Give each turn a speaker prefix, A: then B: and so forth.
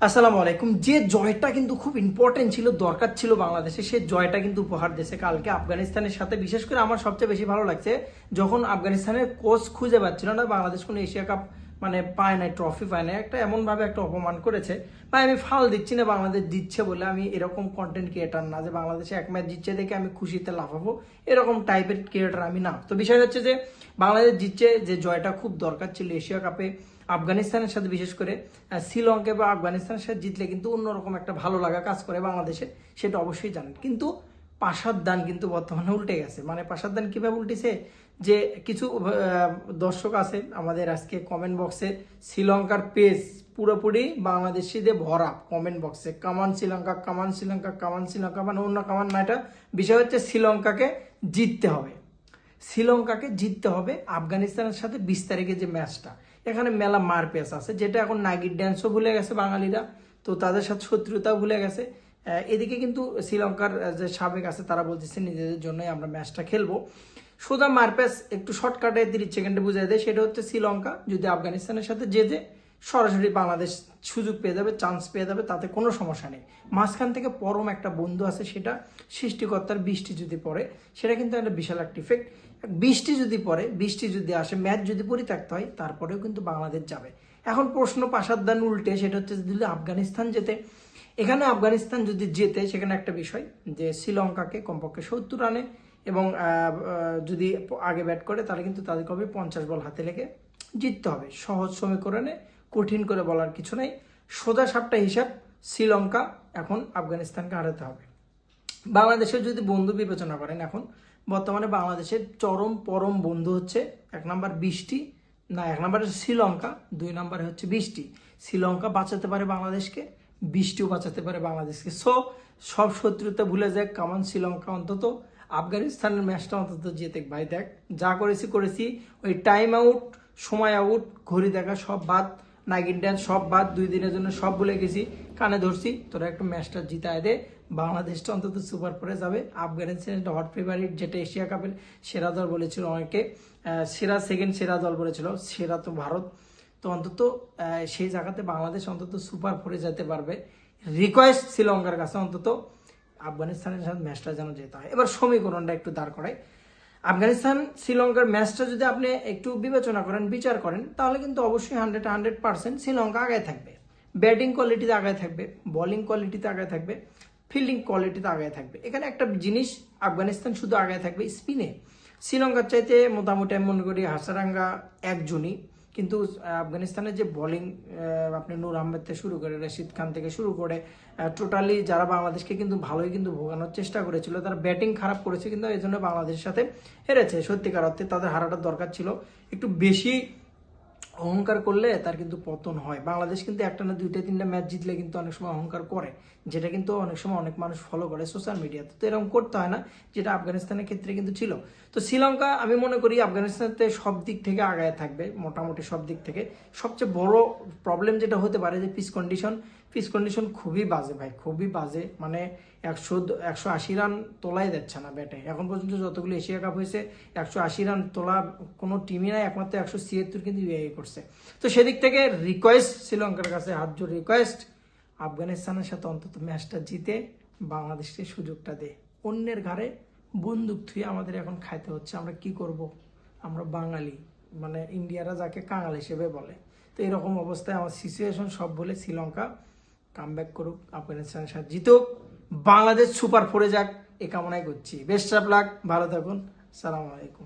A: আসসালামু আলাইকুম। যে জয়টা কিন্তু খুব ইম্পর্টেন্ট ছিল, দরকার ছিল বাংলাদেশে, সে জয়টা কিন্তু উপহার দিয়েছে কালকে আফগানিস্তানের সাথে। বিশেষ করে আমার সবচেয়ে বেশি ভালো লাগছে, যখন আফগানিস্তানের কোচ খুঁজে পাচ্ছিল না, বাংলাদেশ কোনো এশিয়া কাপ মানে পায় নাই ট্রফি পায় নাই, একটা এমন ভাবে একটা অপমান করেছে, ভাই আমি ফাল দিচ্ছি না, বাংলাদেশ জিতছে বলে আমি এরকম কন্টেন্ট ক্রিয়েটার না, যে বাংলাদেশে এক ম্যাচ জিতছে দেখে আমি খুশিতে লাফাবো, এরকম টাইপের ক্রিয়েটার আমি না। তো বিষয় হচ্ছে যে, বাংলাদেশ জিতছে, যে জয়টা খুব দরকার ছিল এশিয়া কাপে আফগানিস্তানের সাথে, বিশেষ করে শ্রীলঙ্কা বা আফগানিস্তানের সাথে জিতলে কিন্তু অন্যরকম একটা ভালো লাগা কাজ করে বাংলাদেশে, সেটা অবশ্যই জানেন। কিন্তু পাশার দান কিন্তু বর্তমানে উল্টে গেছে। মানে পাশার দান কীভাবে উল্টেছে? যে কিছু দর্শক আছে, আমাদের আজকে কমেন্ট বক্সে শ্রীলঙ্কার পেজ পুরোপুরি বাংলাদেশিদের ভরা কমেন্ট বক্সে কামান শ্রীলঙ্কা কামান শ্রীলঙ্কা কামান শ্রীলঙ্কা মানে অন্য কামান না, এটা বিষয় হচ্ছে শ্রীলঙ্কাকে জিততে হবে। শ্রীলঙ্কাকে জিততে হবে আফগানিস্তানের সাথে বিশ তারিখে যে ম্যাচটা এখানে মেলা মারপেস আছে, যেটা এখন নাগির ড্যান্সও ভুলে গেছে বাঙালিরা, তো তাদের সাথে শত্রুতাও ভুলে গেছে। এদিকে কিন্তু শ্রীলঙ্কার যে সাবেক আছে, তারা বলতেছে নিজেদের জন্যই আমরা ম্যাচটা খেলব। সোজা মারপেস একটু শর্টকাটে তিরিশ সেকেন্ডে বুঝাই দেয়, সেটা হচ্ছে শ্রীলঙ্কা, যদি আফগানিস্তানের সাথে যেতে সরাসরি বাংলাদেশ সুযোগ পেয়ে যাবে চান্স পেয়ে যাবে, তাতে কোনো সমস্যা নেই। মাঝখান থেকে পরম একটা বন্ধু আছে সেটা, সৃষ্টিকর্তার বৃষ্টি যদি পড়ে, সেটা কিন্তু একটা বিশাল একটা ইফেক্ট বৃষ্টি যদি পড়ে, বৃষ্টি যদি আসে, ম্যাচ যদি পরিত্যক্ত হয়, তারপরেও কিন্তু বাংলাদেশ যাবে। এখন প্রশ্ন পাশাদান উল্টে, সেটা হচ্ছে যদি আফগানিস্তান যেতে। এখানে আফগানিস্তান যদি জেতে সেখানে একটা বিষয় যে শ্রীলঙ্কাকে কমপক্ষে সত্তর রানে এবং যদি আগে ব্যাট করে, তাহলে কিন্তু তাদেরকে হবে পঞ্চাশ বল হাতে লেগে জিততে হবে। সহজ সমীকরণে কঠিন করে বলার কিছু নেই। সোজা সাপটা হিসাব, শ্রীলঙ্কা এখন আফগানিস্তানকে হারাতে হবে। বাংলাদেশের যদি বন্ধু বিবেচনা করেন এখন, বর্তমানে বাংলাদেশের চরম পরম বন্ধু হচ্ছে এক নাম্বার বৃষ্টি, না, এক নাম্বার শ্রীলঙ্কা, দুই নাম্বারে হচ্ছে বৃষ্টি। শ্রীলঙ্কা বাঁচাতে পারে বাংলাদেশকে, বৃষ্টিও বাঁচাতে পারে বাংলাদেশকে। সো সব শত্রুতা ভুলে যায় কামান শ্রীলঙ্কা অন্তত, আফগানিস্তানের ম্যাচটা অন্তত জেতে ভাই, দেখ, যা করেছি করেছি, ওই টাইম আউট সময় আউট ঘড়ি দেখা, সব বাদ। নাইট ইন্ডিয়ান সব বাদ, দুই দিনের জন্য সব বলে গেছি। কানে ধরছি, তোরা একটু ম্যাচটা জিতায় দে। বাংলাদেশটা অন্তত সুপার ফোরে যাবে। আফগানিস্তান হট ফেভারিট যেটা এশিয়া কাপের সেরা দল বলেছিল অনেকে। সেরা সেকেন্ড সেরা দল বলেছিল, সেরা তো ভারত। তো অন্তত সেই জায়গাতে বাংলাদেশ অন্তত সুপার ফোরে যেতে পারবে। রিকোয়েস্ট শ্রীলঙ্কার কাছে অন্তত আফগানিস্তানের সাথে ম্যাচটা যেন যেতে হয়। এবার সমীকরণটা একটু দাঁড় করায় আফগানিস্তান, শ্রীলঙ্কার ম্যাচটা যদি আপনি একটু বিবেচনা করেন, বিচার করেন, তাহলে কিন্তু অবশ্যই হান্ড্রেড হান্ড্রেড পার্সেন্ট শ্রীলঙ্কা আগে থাকবে। ব্যাটিং কোয়ালিটিতে আগে থাকবে বোলিং কোয়ালিটিতে আগে থাকবে ফিল্ডিং কোয়ালিটিতে আগে থাকবে। এখানে একটা জিনিস, আফগানিস্তান শুধু আগে থাকবে স্পিনে। শ্রীলঙ্কার চাইতে মোটামুটি আমি মনে করি হাসারাঙ্গা একজনই। কিন্তু আফগানিস্তানের যে বোলিং আপনি নূর আহমেদ থেকে শুরু করে, রশিদ খান থেকে শুরু করে টোটালি যারা বাংলাদেশকে কিন্তু ভালোই কিন্তু ভোগানোর চেষ্টা করেছিল, তারা ব্যাটিং খারাপ করেছে, কিন্তু এই জন্য বাংলাদেশের সাথে হেরেছে। সত্যিকার অর্থে তাদের হারাটার দরকার ছিল একটু বেশি অহংকার করলে তার কিন্তু পতন হয়। বাংলাদেশ কিন্তু একটা না দুইটা, তিনটা ম্যাচ জিতলে কিন্তু অনেক সময় অহংকার করে, যেটা কিন্তু অনেক সময় অনেক মানুষ ফলো করে সোশ্যাল মিডিয়াতে তো। এরকম করতে হয় না, যেটা আফগানিস্তানের ক্ষেত্রে কিন্তু ছিল। তো শ্রীলঙ্কা, আমি মনে করি আফগানিস্তানতে সব দিক থেকে আগায় থাকবে, মোটামুটি সব দিক থেকে। সবচেয়ে বড় প্রবলেম যেটা হতে পারে যে পিচ কন্ডিশন পিচ কন্ডিশন খুবই বাজে ভাই, খুবই বাজে। মানে একশো একশো আশি রান তোলাই যাচ্ছে না ব্যাটে। এখন পর্যন্ত যতগুলো এশিয়া কাপ হয়েছে, একশো আশি রান তোলা কোনো টিমই নাই, একমাত্র একশো ছিয়াত্তর কিন্তু ইউএই করছে। তো সেদিক থেকে রিকোয়েস্ট শ্রীলঙ্কার কাছে, হাত জোর রিকোয়েস্ট আফগানিস্তানের সাথে অন্তত ম্যাচটা জিতে বাংলাদেশকে সুযোগটা দে। অন্যের ঘাড়ে বন্দুক থুয়ে আমাদের এখন খাইতে হচ্ছে। আমরা কি করব? আমরা বাঙালি। মানে ইন্ডিয়ারা যাকে কাঙাল হিসেবে বলে। তো এরকম অবস্থায় আমার সিচুয়েশন সব বলে শ্রীলঙ্কা কাম ব্যাক করুক, আফগানিস্তানের সাথে জিতুক। বাংলাদেশ সুপার ফোরে যাক, এ কামনাই করছি। বেস্ট অফ লাক ভালো থাকুন। সালাম আলাইকুম।